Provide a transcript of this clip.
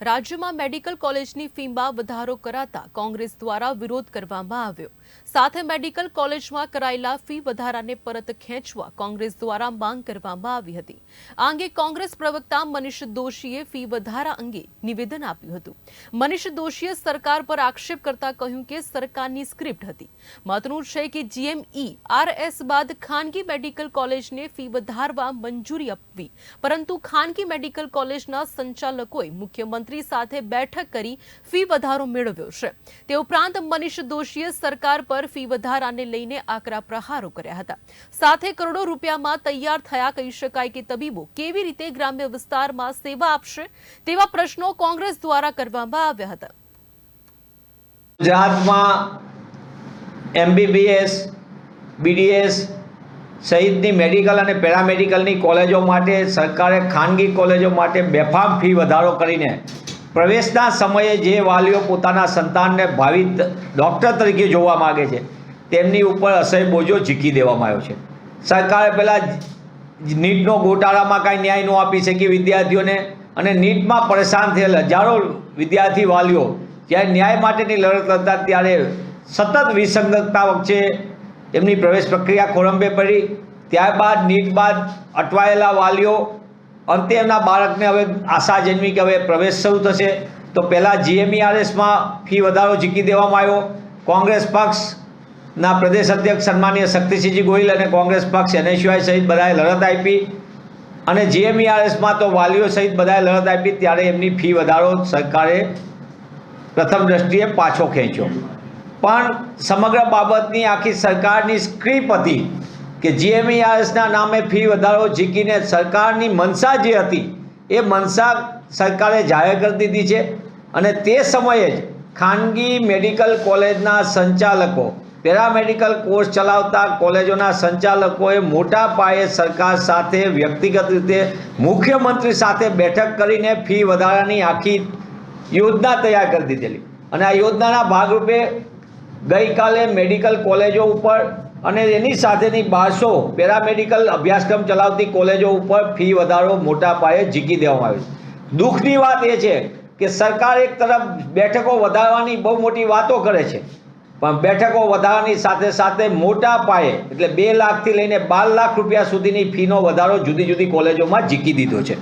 રાજ્યમાં મેડિકલ કોલેજની ફીમાં વધારો કરાતા કોંગ્રેસ દ્વારા વિરોધ કરવામાં આવ્યો. સાથે મેડિકલ કોલેજમાં કરાયેલા ફી વધારાને પરત ખેંચવા કોંગ્રેસ દ્વારા માંગ કરવામાં આવી હતી. આ અંગે કોંગ્રેસ પ્રવક્તા મનીષ દોશીએ ફી વધારા અંગે નિવેદન આપ્યું હતું. મનીષ દોશીએ સરકાર પર આક્ષેપ કરતા કહ્યું કે સરકારની સ્ક્રિપ્ટ હતી. મહત્વનું છે કે જીએમઈ, આરએસ બાદ ખાનગી મેડિકલ કોલેજને ફી વધારવા મંજૂરી આપવી. પરંતુ ખાનગી મેડિકલ કોલેજના સંચાલકોએ મુખ્યમંત્રી સાથે બેઠક કરી ફી વધારો મેળવ્યો છે. તે ઉપરાંત મનીષ દોશીએ સરકાર પર ફી વધારાને લઈને આકરા પ્રહારો કર્યા હતા. સાથે કરોડો રૂપિયામાં તૈયાર થયા કહી શકાય કે તબીબો કેવી રીતે ગ્રામ્ય વિસ્તારમાં સેવા આપશે તેવા પ્રશ્નો કોંગ્રેસ દ્વારા કરવામાં આવ્યા હતા. ગુજરાતમાં એમબીબીએસ, બીડીએસ સહિતની મેડિકલ અને પેરામેડિકલની કોલેજો માટે, સરકારે ખાનગી કોલેજો માટે બેફામ ફી વધારો કરીને પ્રવેશના સમયે જે વાલીઓ પોતાના સંતાનને ભાવિ ડૉક્ટર તરીકે જોવા માગે છે, તેમની ઉપર અસહ્ય બોજો ઝીકી દેવામાં આવ્યો છે. સરકારે પહેલાં નીટનો ગોટાળામાં કાંઈ ન્યાય ન આપી શકી વિદ્યાર્થીઓને અને નીટમાં પરેશાન થયેલ હજારો વિદ્યાર્થી વાલીઓ જ્યારે ન્યાય માટેની લડત હતા ત્યારે સતત વિસંગતતા વચ્ચે એમની પ્રવેશ પ્રક્રિયા ખોરંબે પડી ત્યારબાદ નીટ બાદ અટવાયેલા વાલીઓ, અંતે એમના બાળકને હવે આશા જન્મી કે હવે પ્રવેશ શરૂ થશે. તો પહેલાં જીએમઈઆરએસમાં ફી વધારો ઝીકી દેવામાં આવ્યો. કોંગ્રેસ પક્ષના પ્રદેશ અધ્યક્ષ સન્માનીય શક્તિસિંહજી ગોહિલ અને કોંગ્રેસ પક્ષ એનએસયુઆઈ સહિત બધાએ લડત આપી. અને જીએમઈઆરએસમાં તો વાલીઓ સહિત બધાએ લડત આપી. ત્યારે એમની ફી વધારો સરકારે પ્રથમ દ્રષ્ટિએ પાછો ખેંચ્યો. પણ સમગ્ર બાબતની આખી સરકારની સ્ક્રિપ હતી કે જીએમઈઆરએસના નામે ફી વધારો ઝીકીને સરકારની મનસા જે હતી, એ મનસા સરકારે જાહેર કરી દીધી છે અને તે સમયે જ ખાનગી મેડિકલ કોલેજના સંચાલકો પેરામેડિકલ કોર્સ ચલાવતા કોલેજોના સંચાલકોએ મોટા પાયે સરકાર સાથે વ્યક્તિગત રીતે મુખ્યમંત્રી સાથે બેઠક કરીને ફી વધારાની આખી યોજના તૈયાર કરી દીધેલી. અને આ યોજનાના ભાગરૂપે ગઈકાલે મેડિકલ કોલેજો ઉપર અને એની સાથેની બારસો પેરામેડિકલ અભ્યાસક્રમ ચલાવતી કોલેજો ઉપર ફી વધારો મોટા પાયે ઝીકી દેવામાં આવ્યો છે. દુઃખની વાત એ છે કે સરકાર એક તરફ બેઠકો વધારવાની બહુ મોટી વાતો કરે છે, પણ બેઠકો વધારવાની સાથે સાથે મોટા પાયે એટલે બે લાખથી લઈને બાર લાખ રૂપિયા સુધીની ફીનો વધારો જુદી જુદી કોલેજોમાં ઝીકી દીધો છે.